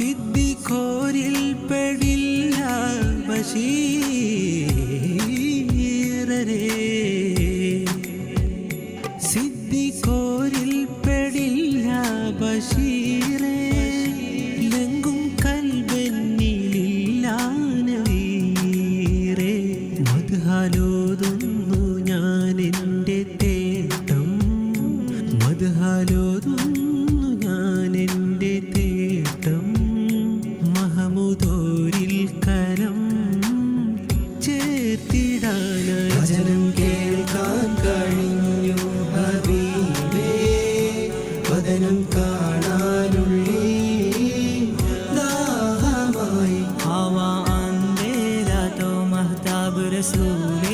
സിദ്ധിക്കോരിൽ പെടില്ല ബഷീരരേ സിദ്ധിക്കോരിൽ പെടില്ല ബഷീരേ ലങ്കും കൽബന്നിലില്ലാനവീരേ മധുഹാലോതുന്നു ഞാൻ എന്റെ തേട്ടം. മധുഹാലോതുന്നു എത്തിടാനായി വചനം കേൾക്കാൻ കഴിഞ്ഞു ഹബീബേ. വചനം കാണാനുള്ളി ദാഹമായി. ഹവ അന്തേരാ തോ മഹ്താബ് റസൂലേ.